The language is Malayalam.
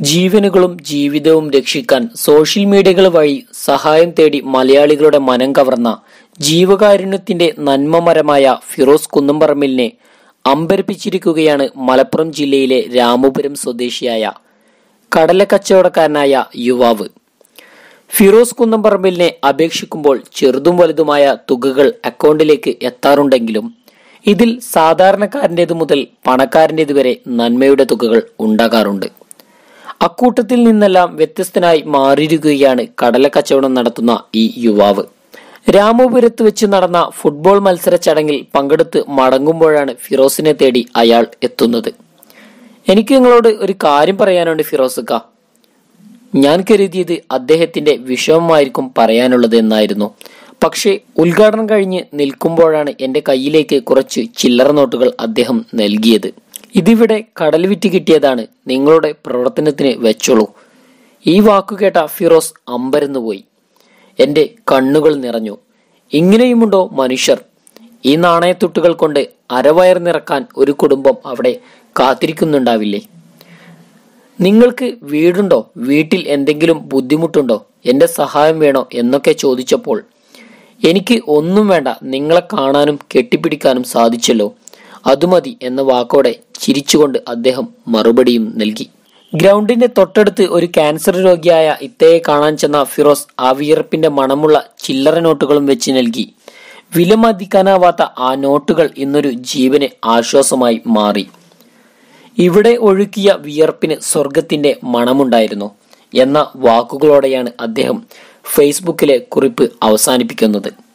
ജീവനുകളും ജീവിതവും രക്ഷിക്കാൻ സോഷ്യൽ മീഡിയകൾ വഴി സഹായം തേടി മലയാളികളുടെ മനം കവർന്ന ജീവകാരുണ്യത്തിന്റെ നന്മമരമായ ഫിറോസ് കുന്നംപറമ്പിലിനെ അമ്പരപ്പിച്ചിരിക്കുകയാണ് മലപ്പുറം ജില്ലയിലെ രാമപുരം സ്വദേശിയായ കടലക്കച്ചവടക്കാരനായ യുവാവ്. ഫിറോസ് കുന്നംപറമ്പിലിനെ അപേക്ഷിക്കുമ്പോൾ ചെറുതും വലുതുമായ തുകകൾ അക്കൗണ്ടിലേക്ക് എത്താറുണ്ടെങ്കിലും ഇതിൽ സാധാരണക്കാരന്റെതു മുതൽ പണക്കാരന്റേത് വരെ നന്മയുടെ തുകകൾ ഉണ്ടാകാറുണ്ട്. അക്കൂട്ടത്തിൽ നിന്നെല്ലാം വ്യത്യസ്തനായി മാറിയിരിക്കുകയാണ് കടല കച്ചവടം നടത്തുന്ന ഈ യുവാവ്. രാമപുരത്ത് വെച്ച് നടന്ന ഫുട്ബോൾ മത്സര ചടങ്ങിൽ പങ്കെടുത്ത് മടങ്ങുമ്പോഴാണ് ഫിറോസിനെ തേടി അയാൾ എത്തുന്നത്. എനിക്ക് നിങ്ങളോട് ഒരു കാര്യം പറയാനുണ്ട് ഫിറോസുക്ക ഞാൻ കരുതിയത് അദ്ദേഹത്തിന്റെ വിഷമമായിരിക്കും പറയാനുള്ളത് എന്നായിരുന്നു. പക്ഷേ ഉദ്ഘാടനം കഴിഞ്ഞ് നിൽക്കുമ്പോഴാണ് എന്റെ കയ്യിലേക്ക് കുറച്ച് ചില്ലറ നോട്ടുകൾ അദ്ദേഹം നൽകിയത്. ഇതിവിടെ കടൽ വിറ്റ് കിട്ടിയതാണ് നിങ്ങളുടെ പ്രവർത്തനത്തിന് വെച്ചോളൂ. ഈ വാക്കു കേട്ട ഫിറോസ് അമ്പരന്നു പോയി. എന്റെ കണ്ണുകൾ നിറഞ്ഞു. ഇങ്ങനെയുമുണ്ടോ മനുഷ്യർ? ഈ നാണയത്തുട്ടുകൾ കൊണ്ട് അരവയർ നിറക്കാൻ ഒരു കുടുംബം അവിടെ കാത്തിരിക്കുന്നുണ്ടാവില്ലേ? നിങ്ങൾക്ക് വീടുണ്ടോ? വീട്ടിൽ എന്തെങ്കിലും ബുദ്ധിമുട്ടുണ്ടോ? എന്റെ സഹായം വേണോ? എന്നൊക്കെ ചോദിച്ചപ്പോൾ എനിക്ക് ഒന്നും വേണ്ട. നിങ്ങളെ കാണാനും കെട്ടിപ്പിടിക്കാനും സാധിച്ചല്ലോ. അതുമതി എന്ന വാക്കോടെ ചിരിച്ചുകൊണ്ട് അദ്ദേഹം മറുപടിയും നൽകി. ഗ്രൗണ്ടിന്റെ തൊട്ടടുത്ത് ഒരു ക്യാൻസർ രോഗിയായ ഇത്തയെ കാണാൻ ചെന്ന ഫിറോസ് ആ വിയർപ്പിന്റെ മണമുള്ള ചില്ലറ നോട്ടുകളും വെച്ച് നൽകി. വിലമതിക്കാനാവാത്ത ആ നോട്ടുകൾ ഇന്നൊരു ജീവന് ആശ്വാസമായി മാറി. ഇവിടെ ഒഴുക്കിയ വിയർപ്പിന് സ്വർഗത്തിന്റെ മണമുണ്ടായിരുന്നു എന്ന വാക്കുകളോടെയാണ് അദ്ദേഹം ഫേസ്ബുക്കിലെ കുറിപ്പ് അവസാനിപ്പിക്കുന്നത്.